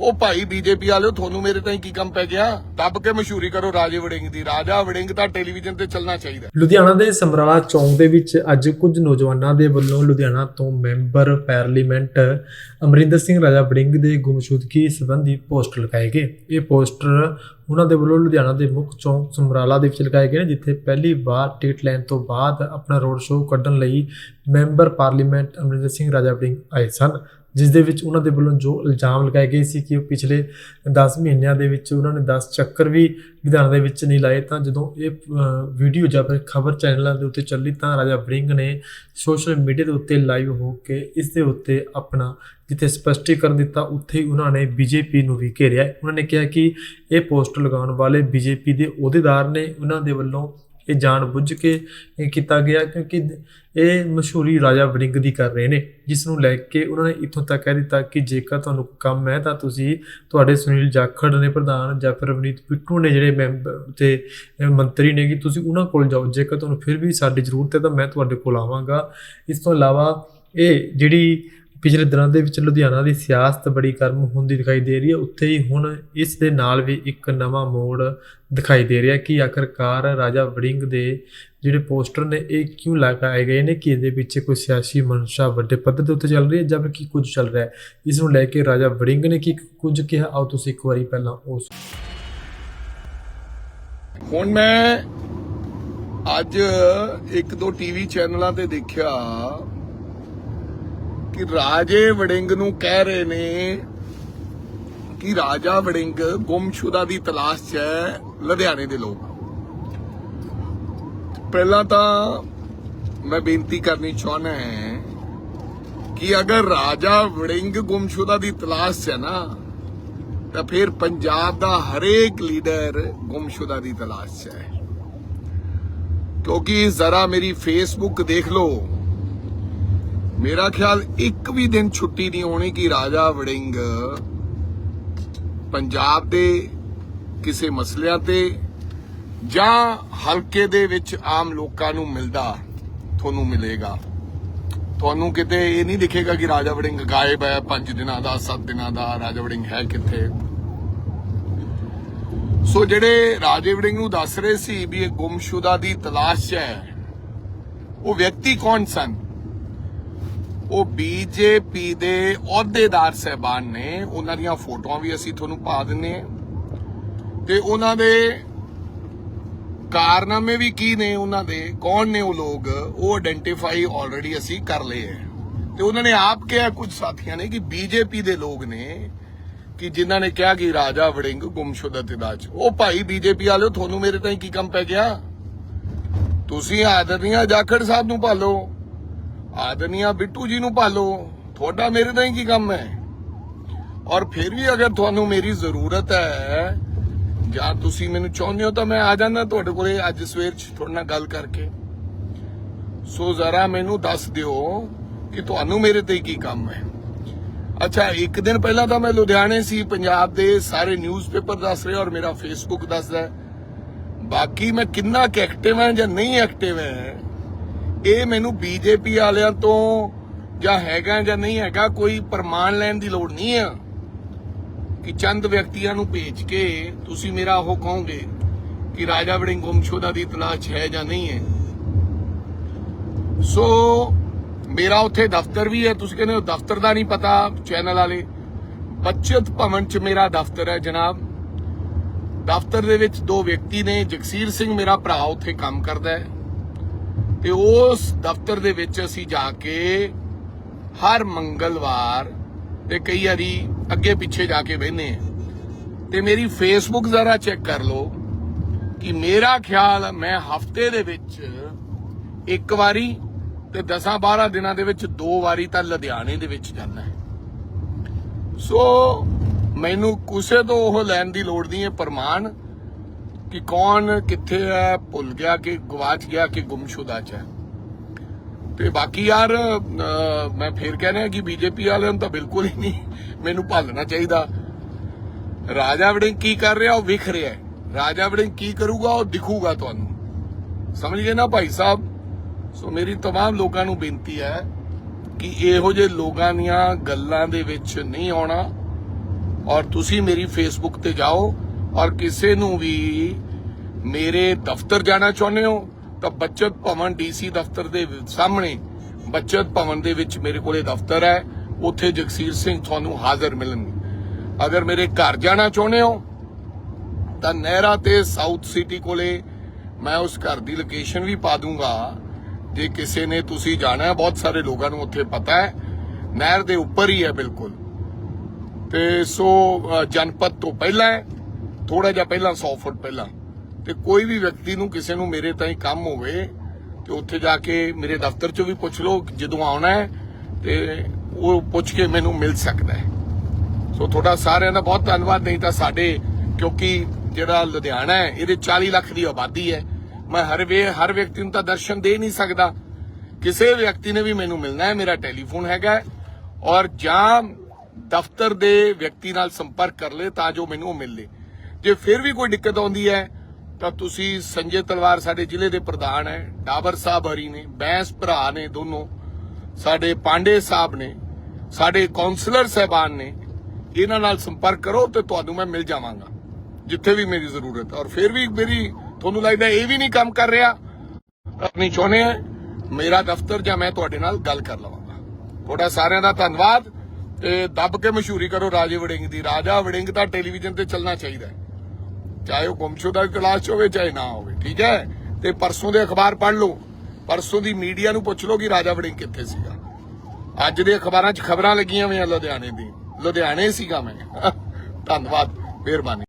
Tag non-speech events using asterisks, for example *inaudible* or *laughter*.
ਉਹ ਭਾਈ ਬੀਜੇਪੀ ਵਾਲਿਓ, ਤੁਹਾਨੂੰ ਮੇਰੇ ਤਾਂ ਕੀ ਕੰਮ ਪੈ ਗਿਆ? ਦੱਬ ਕੇ ਮਸ਼ਹੂਰੀ ਕਰੋ ਰਾਜੇ ਵੜਿੰਗ ਦੀ। ਰਾਜਾ ਵੜਿੰਗ ਤਾਂ ਟੈਲੀਵਿਜ਼ਨ ਤੇ ਚੱਲਣਾ ਚਾਹੀਦਾ ਲੁਧਿਆਣਾ ਦੇ ਸਮਰਾਲਾ ਚੌਂਕ ਦੇ ਵਿੱਚ ਅੱਜ ਕੁਝ ਨੌਜਵਾਨਾਂ ਦੇ ਵੱਲੋਂ ਲੁਧਿਆਣਾ ਤੋਂ ਮੈਂਬਰ ਪਾਰਲੀਮੈਂਟ ਅਮਰਿੰਦਰ ਸਿੰਘ ਰਾਜਾ ਵੜਿੰਗ ਦੇ ਗੁੰਮਸ਼ੁਦਗੀ ਸੰਬੰਧੀ ਪੋਸਟਰ ਲਗਾਏ ਗਏ। ਇਹ ਪੋਸਟਰ ਉਹਨਾਂ ਦੇ ਵੱਲੋਂ ਲੁਧਿਆਣਾ ਦੇ ਮੁੱਖ ਚੌਂਕ ਸਮਰਾਲਾ ਦੇ ਵਿੱਚ ਲਗਾਏ ਗਏ ਨੇ, ਜਿੱਥੇ ਪਹਿਲੀ ਵਾਰ ਟਿਕਟ ਲੈਣ ਤੋਂ ਬਾਅਦ ਆਪਣਾ ਰੋਡ ਸ਼ੋਅ ਕੱਢਣ ਲਈ ਮੈਂਬਰ ਪਾਰਲੀਮੈਂਟ ਅਮਰਿੰਦਰ ਸਿੰਘ ਰਾਜਾ ਵੜਿੰਗ ਆਏ ਸਨ, ਜਿਸ ਦੇ ਵਿੱਚ ਉਹਨਾਂ ਦੇ ਵੱਲੋਂ ਜੋ ਇਲਜ਼ਾਮ ਲਗਾਏ ਗਏ ਸੀ ਕਿ ਉਹ ਪਿਛਲੇ 10 ਮਹੀਨਿਆਂ ਦੇ ਵਿੱਚ ਉਹਨਾਂ ਨੇ 10 ਚੱਕਰ ਵੀ ਲੁਧਿਆਣਾ ਦੇ ਵਿੱਚ ਨਹੀਂ ਲਾਏ, ਤਾਂ ਜਦੋਂ ਇਹ ਵੀਡੀਓ ਜਾਂ ਫਿਰ ਖਬਰ ਚੈਨਲਾਂ ਦੇ ਉੱਤੇ ਚੱਲੀ, ਤਾਂ ਰਾਜਾ ਵੜਿੰਗ ਨੇ ਸੋਸ਼ਲ ਮੀਡੀਆ ਦੇ ਉੱਤੇ ਲਾਈਵ ਹੋ ਕੇ ਇਸ ਦੇ ਉੱਤੇ ਆਪਣਾ ਜਿੱਥੇ ਸਪਸ਼ਟੀਕਰਨ ਦਿੱਤਾ, ਉੱਥੇ ਹੀ ਉਹਨਾਂ ਨੇ ਬੀਜੇਪੀ ਨੂੰ ਵੀ ਘੇਰਿਆ। ਉਹਨਾਂ ਨੇ ਕਿਹਾ ਕਿ ਇਹ ਪੋਸਟਰ ਲਗਾਉਣ ਵਾਲੇ ਬੀਜੇਪੀ ਦੇ ਅਹੁਦੇਦਾਰ ਨੇ, ਉਹਨਾਂ ਦੇ ਵੱਲੋਂ ਇਹ ਜਾਣ ਬੁੱਝ ਕੇ ਇਹ ਕੀਤਾ ਗਿਆ ਕਿਉਂਕਿ ਇਹ ਮਸ਼ਹੂਰੀ ਰਾਜਾ ਵੜਿੰਗ ਦੀ ਕਰ ਰਹੇ ਨੇ। ਜਿਸ ਨੂੰ ਲੈ ਕੇ ਉਹਨਾਂ ਨੇ ਇੱਥੋਂ ਤੱਕ ਕਹਿ ਦਿੱਤਾ ਕਿ ਜੇਕਰ ਤੁਹਾਨੂੰ ਕੰਮ ਹੈ ਤਾਂ ਤੁਸੀਂ ਤੁਹਾਡੇ ਸੁਨੀਲ ਜਾਖੜ ਨੇ ਪ੍ਰਧਾਨ ਜਾਂ ਫਿਰ ਰਵਨੀਤ ਪਿੱਟੂ ਨੇ ਜਿਹੜੇ ਮੈਂਬਰ ਤੇ ਮੰਤਰੀ ਨੇ ਕਿ ਤੁਸੀਂ ਉਹਨਾਂ ਕੋਲ ਜਾਓ। ਜੇਕਰ ਤੁਹਾਨੂੰ ਫਿਰ ਵੀ ਸਾਡੀ ਜ਼ਰੂਰਤ ਹੈ ਤਾਂ ਮੈਂ ਤੁਹਾਡੇ ਕੋਲ ਆਵਾਂਗਾ। ਇਸ ਤੋਂ ਇਲਾਵਾ ਇਹ ਜਿਹੜੀ ਪਿਛਲੇ ਦਿਨਾਂ ਦੇ ਵਿੱਚ ਲੁਧਿਆਣਾ ਦੀ ਸਿਆਸਤ ਬੜੀ ਗਰਮ ਹੁੰਦੀ ਦਿਖਾਈ ਦੇ ਰਹੀ ਹੈ। ਉੱਥੇ ਹੀ ਹੁਣ ਇਸ ਦੇ ਨਾਲ ਵੀ ਇੱਕ ਨਵਾਂ ਮੋੜ ਦਿਖਾਈ ਦੇ ਰਿਹਾ ਕਿ ਆਖਰਕਾਰ ਰਾਜਾ ਵੜਿੰਗ ਦੇ ਜਿਹੜੇ ਪੋਸਟਰ ਨੇ, ਇਹ ਕਿਉਂ ਲਗਾਏ ਗਏ ਨੇ ਕਿ ਇਹਦੇ ਪਿੱਛੇ ਕੋਈ ਸਿਆਸੀ ਮਨਸ਼ਾ ਵੱਡੇ ਪੱਧਰ ਦੇ ਉੱਤੇ ਚੱਲ ਰਹੀ ਹੈ ਜਾਂ ਫਿਰ ਕੀ ਕੁਝ ਚੱਲ ਰਿਹਾ ਹੈ? ਇਸ ਨੂੰ ਲੈ ਕੇ ਰਾਜਾ ਵੜਿੰਗ ਨੇ ਕੀ ਕੁਝ ਕਿਹਾ? ਆਓ ਤੁਸੀਂ ਇੱਕ ਵਾਰੀ ਪਹਿਲਾਂ ਉਸ ਹੁਣ ਮੈਂ ਅੱਜ ਇੱਕ ਦੋ ਟੀਵੀ ਚੈਨਲਾਂ ਤੇ ਦੇਖਿਆ ਕਿ ਰਾਜੇ ਵੜਿੰਗ ਨੂੰ ਕਹਿ ਰਹੇ ਨੇ ਕਿ ਰਾਜਾ ਵੜਿੰਗ ਗੁੰਮਸ਼ੁਦਾ ਦੀ ਤਲਾਸ਼ 'ਚ ਹੈ ਲੁਧਿਆਣੇ ਦੇ ਲੋਕ। ਪਹਿਲਾਂ ਤਾਂ ਮੈਂ ਬੇਨਤੀ ਕਰਨੀ ਚਾਹੁੰਦਾ ਹੈ ਕਿ ਅਗਰ ਰਾਜਾ ਵੜਿੰਗ ਗੁੰਮਸ਼ੁਦਾ ਦੀ ਤਲਾਸ਼ 'ਚ ਹੈ ਨਾ, ਤਾਂ ਫਿਰ ਪੰਜਾਬ ਦਾ ਹਰੇਕ ਲੀਡਰ ਗੁੰਮਸ਼ੁਦਾ ਦੀ ਤਲਾਸ਼ 'ਚ ਹੈ। ਕਿਉਂਕਿ ਜ਼ਰਾ ਮੇਰੀ ਫੇਸਬੁੱਕ ਦੇਖ ਲਓ। ਮੇਰਾ ਖਿਆਲ ਇੱਕ ਵੀ ਦਿਨ ਛੁੱਟੀ ਨਹੀਂ ਹੋਣੀ ਕਿ ਰਾਜਾ ਵੜਿੰਗ ਪੰਜਾਬ ਦੇ ਕਿਸੇ ਮਸਲਿਆਂ ਤੇ ਜਾਂ ਹਲਕੇ ਦੇ ਵਿੱਚ ਆਮ ਲੋਕਾਂ ਨੂੰ ਮਿਲਦਾ, ਤੁਹਾਨੂੰ ਮਿਲੇਗਾ। ਤੁਹਾਨੂੰ ਕਿਤੇ ਇਹ ਨਹੀਂ ਦਿਖੇਗਾ ਕਿ ਰਾਜਾ ਵੜਿੰਗ ਗਾਇਬ ਹੈ 5 ਦਿਨਾਂ ਦਾ 7 ਦਿਨਾਂ ਦਾ, ਰਾਜਾ ਵੜਿੰਗ ਹੈ ਕਿੱਥੇ? ਸੋ ਜਿਹੜੇ ਰਾਜੇ ਵੜਿੰਗ ਨੂੰ ਦੱਸ ਰਹੇ ਸੀ ਵੀ ਇਹ ਗੁੰਮਸ਼ੁਦਾ ਦੀ ਤਲਾਸ਼ ਹੈ, ਉਹ ਵਿਅਕਤੀ ਕੌਣ ਸਨ? ਉਹ ਬੀਜੇਪੀ ਦੇ ਅਹੁਦੇਦਾਰ ਸਹਿਬਾਨ ਨੇ। ਉਹਨਾਂ ਦੀਆਂ ਫੋਟੋਆਂ ਵੀ ਅਸੀਂ ਤੁਹਾਨੂੰ ਪਾ ਦਿੰਨੇ ਆ ਤੇ ਉਹਨਾਂ ਦੇ ਕਾਰਨਾਮੇ ਵੀ ਕੀ ਨੇ ਉਹਨਾਂ ਦੇ? ਕੌਣ ਨੇ ਉਹ ਲੋਕ? ਉਹ ਆਇਡੈਂਟੀਫਾਈ ਆਲਰੇਡੀ ਅਸੀਂ ਕਰ ਲਏ ਹੈ। ਤੇ ਉਹਨਾਂ ਨੇ ਆਪ ਕਿਹਾ, ਕੁਝ ਸਾਥੀਆਂ ਨੇ, ਕਿ ਬੀਜੇਪੀ ਦੇ ਲੋਕ ਨੇ, ਕਿ ਜਿਨ੍ਹਾਂ ਨੇ ਕਿਹਾ ਕਿ ਰਾਜਾ ਵੜਿੰਗ ਗੁੰਮਸ਼ੁਦਾ ਤਦਾਜ ਉਹ ਭਾਈ ਬੀਜੇਪੀ ਵਾਲਿਓ, ਤੁਹਾਨੂੰ ਮੇਰੇ ਤਾਂ ਕੀ ਕੰਮ ਪੈ ਗਿਆ? ਤੁਸੀਂ ਆਦਰਨੀਆ ਜਾਖੜ ਸਾਹਿਬ ਨੂੰ ਭਾਲੋ। ਆਦਰਨੀਆ ਬਿੱਟੂ ਜੀ ਨੂੰ ਭਾਲੋ, ਤੁਹਾਡਾ ਮੇਰੇ ਤਾਂ ਕੀ ਕੰਮ ਹੈ? ਔਰ ਫਿਰ ਵੀ ਅਗਰ ਤੁਹਾਨੂੰ ਮੇਰੀ ਜ਼ਰੂਰਤ ਹੈ, ਜਾਂ ਤੁਸੀਂ ਮੈਨੂੰ ਚਾਹੁੰਦੇ ਹੋ ਤਾਂ ਮੈਂ ਆ ਜਾਂਦਾ ਤੁਹਾਡੇ ਕੋਲੇ ਅੱਜ ਸਵੇਰ ਚ ਤੁਹਾਡੇ ਨਾਲ ਗੱਲ ਕਰਕੇ। ਸੋ ਜ਼ਰਾ ਮੈਨੂੰ ਦੱਸ ਦਿਓ ਕਿ ਤੁਹਾਨੂੰ ਮੇਰੇ ਤੇ ਕੀ ਕੰਮ ਹੈ। ਅੱਛਾ, ਇੱਕ ਦਿਨ ਪਹਿਲਾਂ ਤਾਂ ਮੈਂ ਲੁਧਿਆਣੇ ਸੀ, ਪੰਜਾਬ ਦੇ ਸਾਰੇ ਨਿਊਜ਼ਪੇਪਰ ਦੱਸ ਰਹੇ ਔਰ ਮੇਰਾ ਫੇਸਬੁੱਕ ਦੱਸਦਾ ਬਾਕੀ ਮੈਂ ਕਿੰਨਾ ਕਿ ਐਕਟਿਵ ਹਾਂ ਜਾਂ ਨਹੀਂ ਐਕਟਿਵ ਹਾਂ ਇਹ ਮੈਨੂੰ ਬੀਜੇਪੀ ਵਾਲਿਆਂ ਤੋਂ ਜਾਂ ਹੈਗਾ ਜਾਂ ਨਹੀਂ ਹੈਗਾ ਕੋਈ ਪ੍ਰਮਾਣ ਲੈਣ ਦੀ ਲੋੜ ਨਹੀਂ ਆ ਕਿ ਚੰਦ ਵਿਅਕਤੀਆਂ ਨੂੰ ਭੇਜ ਕੇ ਤੁਸੀਂ ਮੇਰਾ ਉਹ ਕਹੋਗੇ ਕਿ ਰਾਜਾ ਵੜਿੰਗ ਗੁੰਮਸ਼ੁਦਾ ਦੀ ਤਲਾਸ਼ ਹੈ ਜਾਂ ਨਹੀਂ ਹੈ। ਸੋ ਮੇਰਾ ਉੱਥੇ ਦਫ਼ਤਰ ਵੀ ਹੈ। ਤੁਸੀਂ ਕਹਿੰਦੇ ਹੋ ਦਫ਼ਤਰ ਦਾ ਨਹੀਂ ਪਤਾ ਚੈਨਲ ਵਾਲੇ। ਬੱਚਤ ਭਵਨ ਚ ਮੇਰਾ ਦਫ਼ਤਰ ਹੈ ਜਨਾਬ। ਦਫ਼ਤਰ ਦੇ ਵਿੱਚ ਦੋ ਵਿਅਕਤੀ ਨੇ, ਜਗਸੀਰ ਸਿੰਘ ਮੇਰਾ ਭਰਾ, ਉੱਥੇ ਕੰਮ ਕਰਦਾ ਹੈ। ਤੇ ਉਸ ਦਫ਼ਤਰ ਦੇ ਵਿੱਚ ਅਸੀਂ ਜਾ ਕੇ ਹਰ ਮੰਗਲਵਾਰ ਤੇ ਕਈ ਵਾਰੀ ਅੱਗੇ ਪਿੱਛੇ ਜਾ ਕੇ ਬਹਿੰਦੇ ਹਾਂ। ਤੇ ਮੇਰੀ ਫੇਸਬੁੱਕ ਜ਼ਰਾ ਚੈੱਕ ਕਰ ਲਓ ਕਿ ਮੇਰਾ ਖਿਆਲ ਮੈਂ ਹਫ਼ਤੇ ਦੇ ਵਿੱਚ ਇੱਕ ਵਾਰੀ ਤੇ 10 12 ਦਿਨਾਂ ਦੇ ਵਿੱਚ ਦੋ ਵਾਰੀ ਤਾਂ ਲੁਧਿਆਣੇ ਦੇ ਵਿੱਚ ਜਾਂਦਾ ਹੈ। ਸੋ ਮੈਨੂੰ ਕਿਸੇ ਤੋਂ ਉਹ ਲੈਣ ਦੀ ਲੋੜ ਨਹੀਂ ਹੈ, ਪ੍ਰਮਾਣ ਕਿ ਕੌਣ ਕਿੱਥੇ ਹੈ ਭੁੱਲ ਗਿਆ ਕਿ ਗਵਾਚ ਗਿਆ ਕਿ ਗੁੰਮਸ਼ੁਦਾ ਚ ਹੈ ਤੇ ਬਾਕੀ ਯਾਰ ਅਹ, ਮੈਂ ਫੇਰ ਕਹਿੰਦਾ ਕਿ ਬੀਜੇਪੀ ਵਾਲਿਆਂ ਨੂੰ ਤਾਂ ਬਿਲਕੁਲ ਹੀ ਨਹੀਂ ਮੈਨੂੰ ਭਾਲਣਾ ਚਾਹੀਦਾ ਰਾਜਾ ਵੜਿੰਗ ਕੀ ਕਰ ਰਿਹਾ ਉਹ ਵਿਖ ਰਿਹਾ ਹੈ ਰਾਜਾ ਵੜਿੰਗ ਕੀ ਕਰੂਗਾ ਉਹ ਦਿਖੂਗਾ ਤੁਹਾਨੂੰ ਸਮਝ ਗਏ ਨਾ ਭਾਈ ਸਾਹਿਬ ਸੋ ਮੇਰੀ तमाम ਲੋਕਾਂ ਨੂੰ ਬੇਨਤੀ ਹੈ ਕਿ ਇਹੋ ਜਿਹੇ ਲੋਕਾਂ ਦੀਆਂ ਗੱਲਾਂ ਦੇ ਵਿੱਚ ਨਹੀਂ ਆਉਣਾ ਔਰ ਤੁਸੀਂ ਮੇਰੀ ਫੇਸਬੁੱਕ ਤੇ ਜਾਓ ਔਰ ਕਿਸੇ ਨੂੰ ਵੀ ਮੇਰੇ ਦਫ਼ਤਰ ਜਾਣਾ ਚਾਹੁੰਦੇ ਹੋ ਤਾਂ ਬੱਚਤ ਭਵਨ ਡੀਸੀ ਦਫ਼ਤਰ ਦੇ ਸਾਹਮਣੇ ਬੱਚਤ ਭਵਨ ਦੇ ਵਿੱਚ ਮੇਰੇ ਕੋਲੇ ਦਫ਼ਤਰ ਹੈ। ਉੱਥੇ ਜਗਸੀਰ ਸਿੰਘ ਤੁਹਾਨੂੰ ਹਾਜ਼ਰ ਮਿਲਣਗੇ। ਅਗਰ ਮੇਰੇ ਘਰ ਜਾਣਾ ਚਾਹੁੰਦੇ ਹੋ ਤਾਂ ਨਹਿਰਾ ਤੇ ਸਾਊਥ ਸਿਟੀ ਕੋਲੇ ਮੈਂ ਉਸ ਘਰ ਦੀ ਲੋਕੇਸ਼ਨ ਵੀ ਪਾ ਦੂੰਗਾ। ਜੇ ਕਿਸੇ ਨੇ ਤੁਸੀਂ ਜਾਣਾ ਹੈ ਬਹੁਤ ਸਾਰੇ ਲੋਕਾਂ ਨੂੰ ਉੱਥੇ ਪਤਾ ਹੈ। ਨਹਿਰ ਦੇ ਉੱਪਰ ਹੀ ਹੈ ਬਿਲਕੁਲ। ਤੇ ਸੋ ਅ, ਜਨਪਦ ਤੋਂ ਪਹਿਲਾਂ ਥੋੜਾ ਜਿਹਾ ਪਹਿਲਾਂ 100 ਫੁੱਟ ਪਹਿਲਾਂ। ਤੇ ਕੋਈ ਵੀ ਵਿਅਕਤੀ ਨੂੰ ਕਿਸੇ ਨੂੰ ਮੇਰੇ ਤਾਈਂ ਕੰਮ ਹੋਵੇ, ਤੇ ਉੱਥੇ ਜਾ ਕੇ ਮੇਰੇ ਦਫ਼ਤਰ 'ਚੋਂ ਵੀ ਪੁੱਛ ਲਓ ਜਦੋਂ ਆਉਣਾ ਹੈ, ਤੇ ਉਹ ਪੁੱਛ ਕੇ ਮੈਨੂੰ ਮਿਲ ਸਕਦਾ ਹੈ। ਸੋ ਤੁਹਾਡਾ ਸਾਰਿਆਂ ਦਾ ਬਹੁਤ ਧੰਨਵਾਦ, ਨਹੀਂ ਤਾਂ ਸਾਡੇ, ਕਿਉਂਕਿ ਜਿਹੜਾ ਲੁਧਿਆਣਾ ਹੈ, ਇਹਦੇ 40 ਲੱਖ ਦੀ ਆਬਾਦੀ ਹੈ। ਮੈਂ ਹਰ ਵੇ, ਹਰ ਵਿਅਕਤੀ ਨੂੰ ਤਾਂ ਦਰਸ਼ਨ ਦੇ ਨਹੀਂ ਸਕਦਾ। ਕਿਸੇ ਵਿਅਕਤੀ ਨੇ ਵੀ ਮੈਨੂੰ ਮਿਲਣਾ ਹੈ, ਮੇਰਾ ਟੈਲੀਫੋਨ ਹੈਗਾ ਔਰ ਜਾਂ ਦਫ਼ਤਰ ਦੇ ਵਿਅਕਤੀ ਨਾਲ ਸੰਪਰਕ ਕਰ ਲੈ ਤਾਂ ਜੋ ਮੈਨੂੰ ਮਿਲ ਲੇ ਜੇ ਫਿਰ ਵੀ ਕੋਈ ਦਿੱਕਤ ਆਉਂਦੀ ਹੈ, ਤਾਂ ਤੁਸੀਂ ਸੰਜੇ ਤਲਵਾਰ ਸਾਡੇ ਜ਼ਿਲ੍ਹੇ ਦੇ ਪ੍ਰਧਾਨ ਹੈ, ਡਾਬਰ ਸਾਹਿਬ ਹਰੀ ਨੇ, ਬੈਂਸ ਭਰਾ ਨੇ ਦੋਨੋਂ, ਸਾਡੇ ਪਾਂਡੇ ਸਾਹਿਬ ਨੇ, ਸਾਡੇ ਕਾਉਂਸਲਰ ਸਹਿਬਾਨ ਨੇ, ਇਹਨਾਂ ਨਾਲ ਸੰਪਰਕ ਕਰੋ ਤੇ ਤੁਹਾਨੂੰ ਮੈਂ ਮਿਲ ਜਾਵਾਂਗਾ, ਜਿੱਥੇ ਵੀ ਮੇਰੀ ਜ਼ਰੂਰਤ ਹੈ। ਔਰ ਫਿਰ ਵੀ ਮੇਰੀ ਤੁਹਾਨੂੰ ਲੱਗਦਾ ਇਹ ਵੀ ਨਹੀਂ ਕੰਮ ਕਰ ਰਿਹਾ ਆਪਣੀ ਚਾਹੁੰਦੇ ਆ ਮੇਰਾ ਦਫ਼ਤਰ ਜਾਂ ਮੈਂ ਤੁਹਾਡੇ ਨਾਲ ਗੱਲ ਕਰ ਲਵਾਂਗਾ। ਤੁਹਾਡਾ ਸਾਰਿਆਂ ਦਾ ਧੰਨਵਾਦ ਤੇ ਦੱਬ ਕੇ ਮਸ਼ਹੂਰੀ ਕਰੋ ਰਾਜੇ ਵੜਿੰਗ ਦੀ। ਰਾਜਾ ਵੜਿੰਗ ਤਾਂ ਟੈਲੀਵਿਜ਼ਨ ਤੇ ਚੱਲਣਾ ਚਾਹੀਦਾ ਹੈ। ਚਾਹੇ ਉਹ ਗੁੰਮਸ਼ੁਦਾ ਦੀ ਤਲਾਸ਼ 'ਚ ਹੋਵੇ, ਚਾਹੇ ਨਾ ਹੋਵੇ, ਠੀਕ ਹੈ? ਤੇ ਪਰਸੋਂ ਦੇ ਅਖਬਾਰ ਪੜ੍ਹ ਲਓ। ਪਰਸੋਂ ਦੀ ਮੀਡੀਆ ਨੂੰ ਪੁੱਛ ਲਓ ਕਿ ਰਾਜਾ ਵੜਿੰਗ ਕਿੱਥੇ ਸੀਗਾ। ਅੱਜ ਦੇ ਅਖਬਾਰਾਂ 'ਚ ਖਬਰਾਂ ਲੱਗੀਆਂ ਹੋਈਆਂ ਲੁਧਿਆਣੇ ਦੀ। ਲੁਧਿਆਣੇ ਸੀਗਾ ਮੈਂ। *laughs* ਧੰਨਵਾਦ, ਮਿਹਰਬਾਨੀ।